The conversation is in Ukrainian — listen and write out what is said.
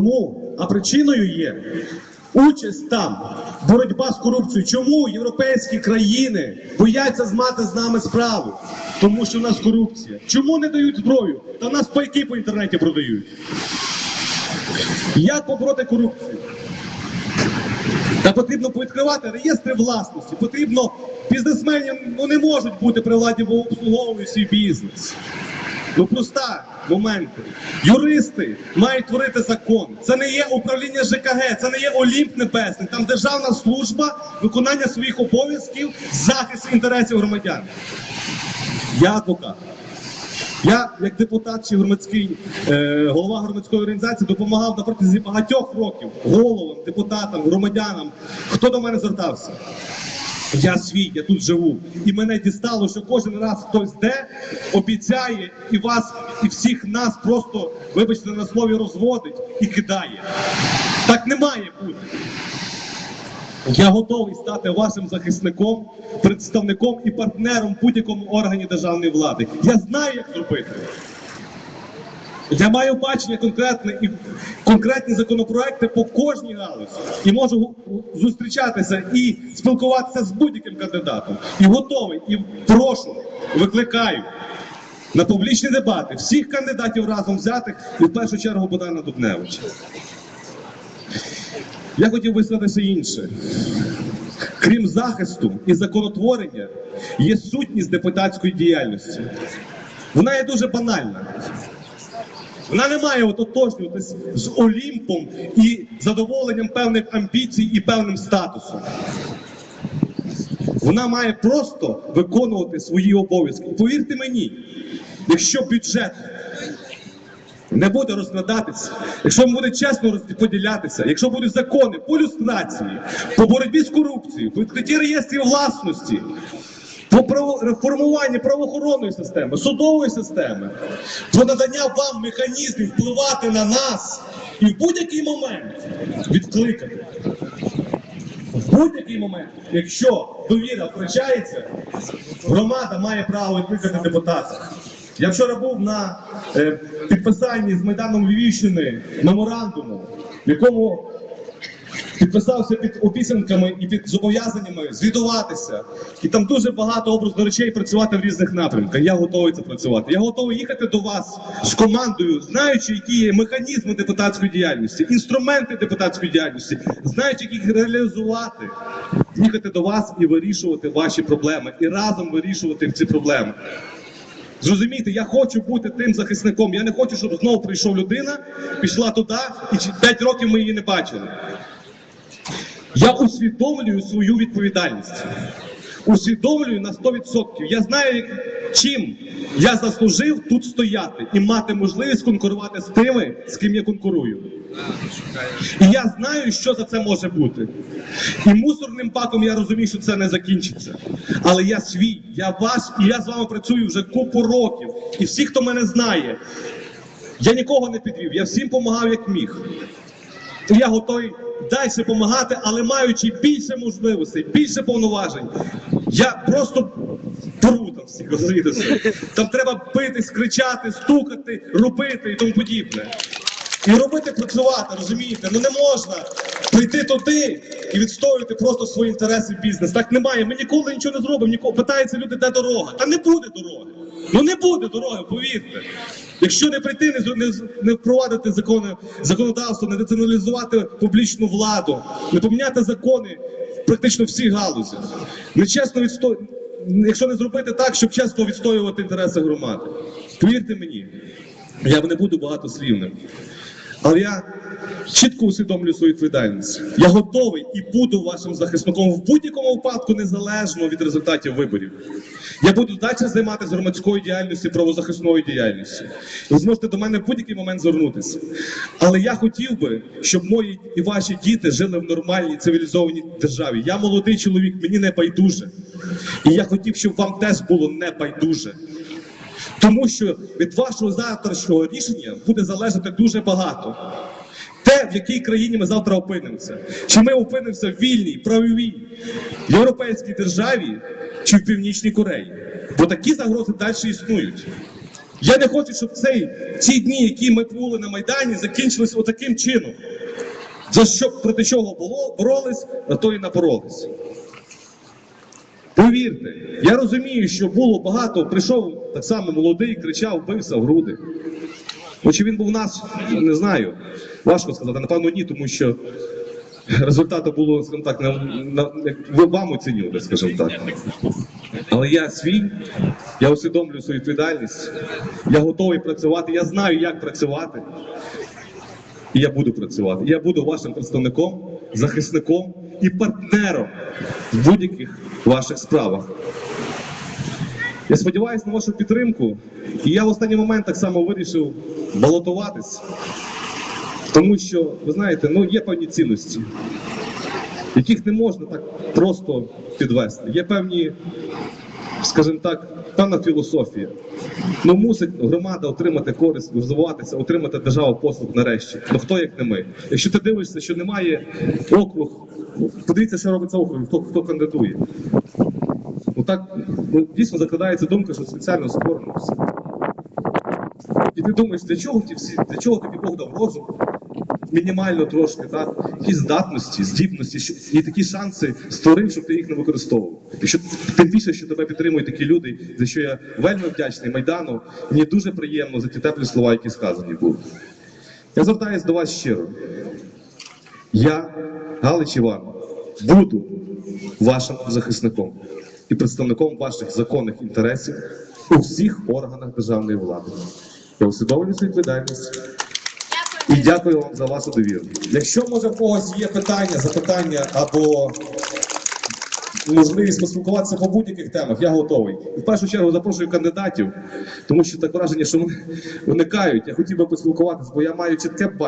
Тому, а причиною є участь там, боротьба з корупцією. Чому європейські країни бояться змати з нами справу? Тому що в нас корупція. Чому не дають зброю? Та нас пайки по інтернеті продають. Як побороти корупцію? Та потрібно повідкривати реєстри власності. Потрібно бізнесмені ну, не можуть бути при владі, бо обслуговують свій бізнес. Ну проста моменти. Юристи мають творити закон. Це не є управління ЖКГ, це не є Олімп Небесний. Там державна служба, виконання своїх обов'язків, захист інтересів громадян. Я адвокат. Я, як депутат чи громадський е, голова громадської організації, допомагав на багатьох років головам, депутатам, громадянам. Хто до мене звертався? Я свій, я тут живу. І мене дістало, що кожен раз хтось де обіцяє і вас, і всіх нас просто, вибачте, на слові розводить і кидає. Так не має бути. Я готовий стати вашим захисником, представником і партнером будь-якому органі державної влади. Я знаю, як зробити. Я маю бачення конкретне і конкретні законопроекти по кожній галузі. І можу зустрічатися і спілкуватися з будь-яким кандидатом. І готовий, і прошу, викликаю на публічні дебати всіх кандидатів разом взятих і в першу чергу Богдана Дубневича. Я хотів би сказати інше. Крім захисту і законотворення, є сутність депутатської діяльності. Вона є дуже банальна. Вона не має ототожнюватись з Олімпом і задоволенням певних амбіцій і певним статусом. Вона має просто виконувати свої обов'язки. Повірте мені, якщо бюджет не буде розкладатися, якщо буде чесно розподілятися, якщо будуть закони по люстрації, по боротьбі з корупцією, по відкритті реєстрів власності, по реформуванні правоохоронної системи, судової системи, про надання вам механізмів впливати на нас і в будь-який момент відкликати. В будь-який момент, якщо довіра втрачається, громада має право відкликати депутата. Я вчора був на е, підписанні з Майданом Львівщини меморандуму, в якому підписався під обіцянками і під зобов'язаннями звітуватися. І там дуже багато образно речей працювати в різних напрямках. Я готовий це працювати. Я готовий їхати до вас з командою, знаючи, які є механізми депутатської діяльності, інструменти депутатської діяльності, знаючи, як їх реалізувати, їхати до вас і вирішувати ваші проблеми, і разом вирішувати ці проблеми. Зрозумійте, я хочу бути тим захисником. Я не хочу, щоб знову прийшов людина, пішла туди, і 5 років ми її не бачили. Я усвідомлюю свою відповідальність. Усвідомлюю на 100%. Я знаю, чим я заслужив тут стояти і мати можливість конкурувати з тими, з ким я конкурую. І я знаю, що за це може бути. І мусорним паком я розумію, що це не закінчиться. Але я свій, я ваш, і я з вами працюю вже купу років. І всі, хто мене знає, я нікого не підвів, я всім допомагав як міг. І я готовий далі допомагати, але маючи більше можливостей, більше повноважень. Я просто порву там всіх, розумієте. Там треба битись, кричати, стукати, робити і тому подібне. І робити працювати, розумієте? Ну не можна прийти туди і відстоювати просто свої інтереси в бізнес. Так немає. Ми ніколи нічого не зробимо. Ніколи питаються люди, де дорога. Та не буде дороги. Ну не буде дороги, повірте. Якщо не прийти, не, не, впровадити закони, законодавство, не децентралізувати публічну владу, не поміняти закони практично всіх галузі. Нечесно відсто... якщо не зробити так, щоб чесно відстоювати інтереси громади. Повірте мені, я не буду багатослівним. Але я чітко усвідомлюю свою відповідальність. Я готовий і буду вашим захисником в будь-якому випадку, незалежно від результатів виборів. Я буду далі займатися громадською діяльністю, правозахисною діяльністю. Ви зможете до мене в будь-який момент звернутися. Але я хотів би, щоб мої і ваші діти жили в нормальній цивілізованій державі. Я молодий чоловік, мені не байдуже. І я хотів, щоб вам теж було не байдуже. Тому що від вашого завтрашнього рішення буде залежати дуже багато. Те, в якій країні ми завтра опинимося. Чи ми опинимося в вільній, правовій, європейській державі, чи в Північній Кореї. Бо такі загрози далі існують. Я не хочу, щоб цей, ці дні, які ми були на Майдані, закінчились отаким чином. За що проти чого було, боролись, на то і напоролись. Повірте, я розумію, що було багато, прийшов так само молодий, кричав, бився в груди. Чи він був у нас, не знаю. Важко сказати, напевно, ні, тому що результати було, скажімо так, на, на, вам оцінювали, скажімо так. Але я свій, я усвідомлюю свою відповідальність, я готовий працювати, я знаю, як працювати. І я буду працювати. Я буду вашим представником, захисником і партнером в будь-яких ваших справах. Я сподіваюся на вашу підтримку. І я в останній момент так само вирішив балотуватись, тому що, ви знаєте, ну є певні цінності, яких не можна так просто підвести. Є певні, скажімо так, певна філософія. Ну мусить громада отримати користь, розвиватися, отримати державу послуг нарешті. Ну хто як не ми? Якщо ти дивишся, що немає округ, подивіться, що робиться округ, хто, хто кандидує. Ну так ну, дійсно закладається думка, що спеціально створено все. І ти думаєш, для чого ті всі, для чого тобі Бог дав розум? Мінімально трошки, так? Якісь здатності, здібності, що, і такі шанси створив, щоб ти їх не використовував. І що тим більше, що тебе підтримують такі люди, за що я вельми вдячний Майдану. Мені дуже приємно за ті теплі слова, які сказані були. Я звертаюся до вас щиро. Я, Галич Іван, буду вашим захисником і представником ваших законних інтересів у всіх органах державної влади. Я усвідомлюю відповідальність і дякую вам за вашу довіру. Якщо може в когось є питання, запитання або можливість поспілкуватися по будь-яких темах, я готовий. В першу чергу запрошую кандидатів, тому що так враження, що вони виникають. Я хотів би поспілкуватися, бо я маю чітке бачення.